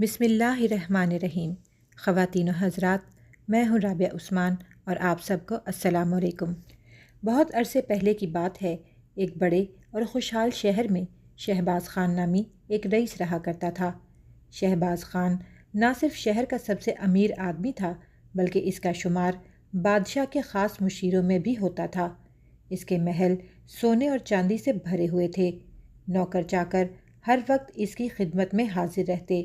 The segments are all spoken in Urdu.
بسم اللہ الرحمن الرحیم۔ خواتین و حضرات، میں ہوں رابعہ عثمان اور آپ سب کو السلام علیکم۔ بہت عرصے پہلے کی بات ہے، ایک بڑے اور خوشحال شہر میں شہباز خان نامی ایک رئیس رہا کرتا تھا۔ شہباز خان نہ صرف شہر کا سب سے امیر آدمی تھا، بلکہ اس کا شمار بادشاہ کے خاص مشیروں میں بھی ہوتا تھا۔ اس کے محل سونے اور چاندی سے بھرے ہوئے تھے۔ نوکر چاکر ہر وقت اس کی خدمت میں حاضر رہتے۔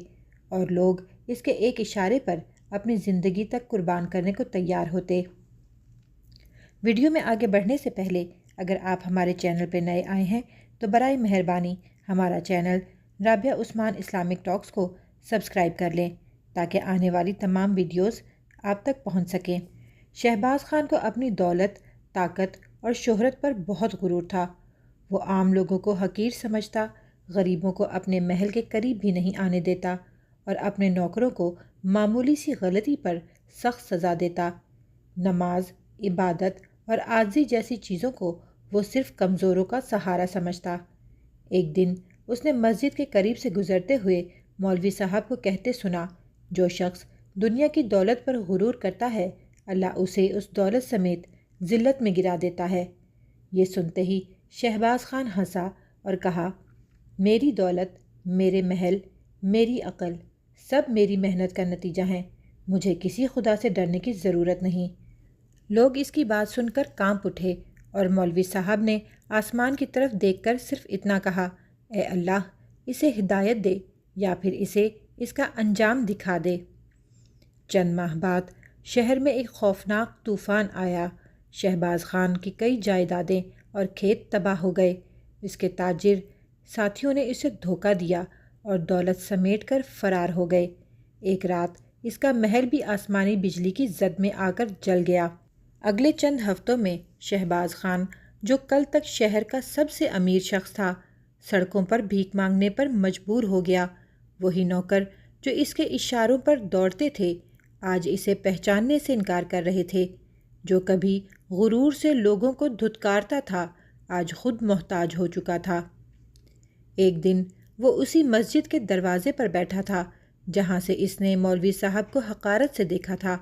اور لوگ اس کے ایک اشارے پر اپنی زندگی تک قربان کرنے کو تیار ہوتے۔ ویڈیو میں آگے بڑھنے سے پہلے اگر آپ ہمارے چینل پہ نئے آئے ہیں تو برائے مہربانی ہمارا channel Rabia Usman Islamic talks کو سبسکرائب کر لیں تاکہ آنے والی تمام ویڈیوز آپ تک پہنچ سکیں۔ شہباز خان کو اپنی دولت، طاقت اور شہرت پر بہت غرور تھا۔ وہ عام لوگوں کو حقیر سمجھتا، غریبوں کو اپنے محل کے قریب بھی نہیں آنے دیتا۔ اور اپنے نوکروں کو معمولی سی غلطی پر سخت سزا دیتا۔ نماز، عبادت اور عارضی جیسی چیزوں کو وہ صرف کمزوروں کا سہارا سمجھتا۔ ایک دن اس نے مسجد کے قریب سے گزرتے ہوئے مولوی صاحب کو کہتے سنا، جو شخص دنیا کی دولت پر غرور کرتا ہے، اللہ اسے اس دولت سمیت ذلت میں گرا دیتا ہے۔ یہ سنتے ہی شہباز خان ہنسا اور کہا، میری دولت، میرے محل، میری عقل۔ سب میری محنت کا نتیجہ ہیں۔ مجھے کسی خدا سے ڈرنے کی ضرورت نہیں۔ لوگ اس کی بات سن کر کانپ اٹھے اور مولوی صاحب نے آسمان کی طرف دیکھ کر صرف اتنا کہا، اے اللہ، اسے ہدایت دے یا پھر اسے اس کا انجام دکھا دے۔ چند ماہ بعد شہر میں ایک خوفناک طوفان آیا۔ شہباز خان کی کئی جائیدادیں اور کھیت تباہ ہو گئے۔ اس کے تاجر ساتھیوں نے اسے دھوکہ دیا اور دولت سمیٹ کر فرار ہو گئے۔ ایک رات اس کا محل بھی آسمانی بجلی کی زد میں آ کر جل گیا۔ اگلے چند ہفتوں میں شہباز خان، جو کل تک شہر کا سب سے امیر شخص تھا، سڑکوں پر بھیک مانگنے پر مجبور ہو گیا۔ وہی نوکر جو اس کے اشاروں پر دوڑتے تھے، آج اسے پہچاننے سے انکار کر رہے تھے۔ جو کبھی غرور سے لوگوں کو دھتکارتا تھا، آج خود محتاج ہو چکا تھا۔ ایک دن وہ اسی مسجد کے دروازے پر بیٹھا تھا، جہاں سے اس نے مولوی صاحب کو حقارت سے دیکھا تھا۔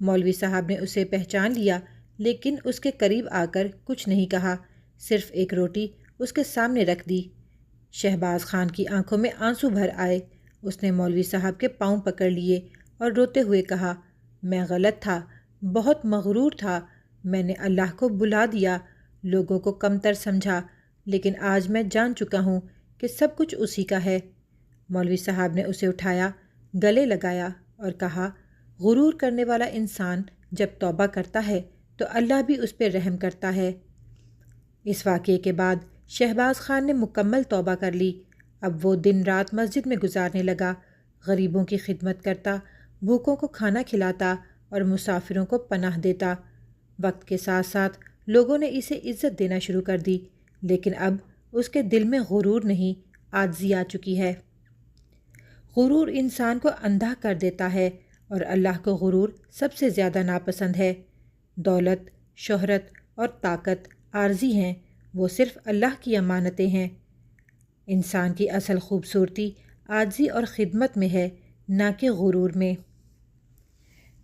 مولوی صاحب نے اسے پہچان لیا، لیکن اس کے قریب آ کر کچھ نہیں کہا، صرف ایک روٹی اس کے سامنے رکھ دی۔ شہباز خان کی آنکھوں میں آنسو بھر آئے۔ اس نے مولوی صاحب کے پاؤں پکڑ لیے اور روتے ہوئے کہا، میں غلط تھا، بہت مغرور تھا۔ میں نے اللہ کو بلا دیا، لوگوں کو کمتر سمجھا، لیکن آج میں جان چکا ہوں کہ سب کچھ اسی کا ہے۔ مولوی صاحب نے اسے اٹھایا، گلے لگایا اور کہا، غرور کرنے والا انسان جب توبہ کرتا ہے تو اللہ بھی اس پہ رحم کرتا ہے۔ اس واقعے کے بعد شہباز خان نے مکمل توبہ کر لی۔ اب وہ دن رات مسجد میں گزارنے لگا۔ غریبوں کی خدمت کرتا، بھوکوں کو کھانا کھلاتا اور مسافروں کو پناہ دیتا۔ وقت کے ساتھ ساتھ لوگوں نے اسے عزت دینا شروع کر دی، لیکن اب اس کے دل میں غرور نہیں آجزی آ چکی ہے۔ غرور انسان کو اندھا کر دیتا ہے اور اللہ کو غرور سب سے زیادہ ناپسند ہے۔ دولت، شہرت اور طاقت عارضی ہیں، وہ صرف اللہ کی امانتیں ہیں۔ انسان کی اصل خوبصورتی عارضی اور خدمت میں ہے، نہ کہ غرور میں۔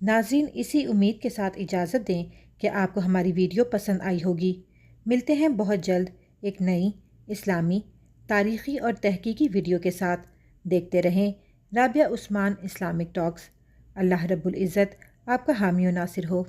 ناظرین، اسی امید کے ساتھ اجازت دیں کہ آپ کو ہماری ویڈیو پسند آئی ہوگی۔ ملتے ہیں بہت جلد ایک نئی اسلامی، تاریخی اور تحقیقی ویڈیو کے ساتھ دیکھتے رہیں رابعہ عثمان اسلامک ٹاکس۔ اللہ رب العزت آپ کا حامی و ناصر ہو۔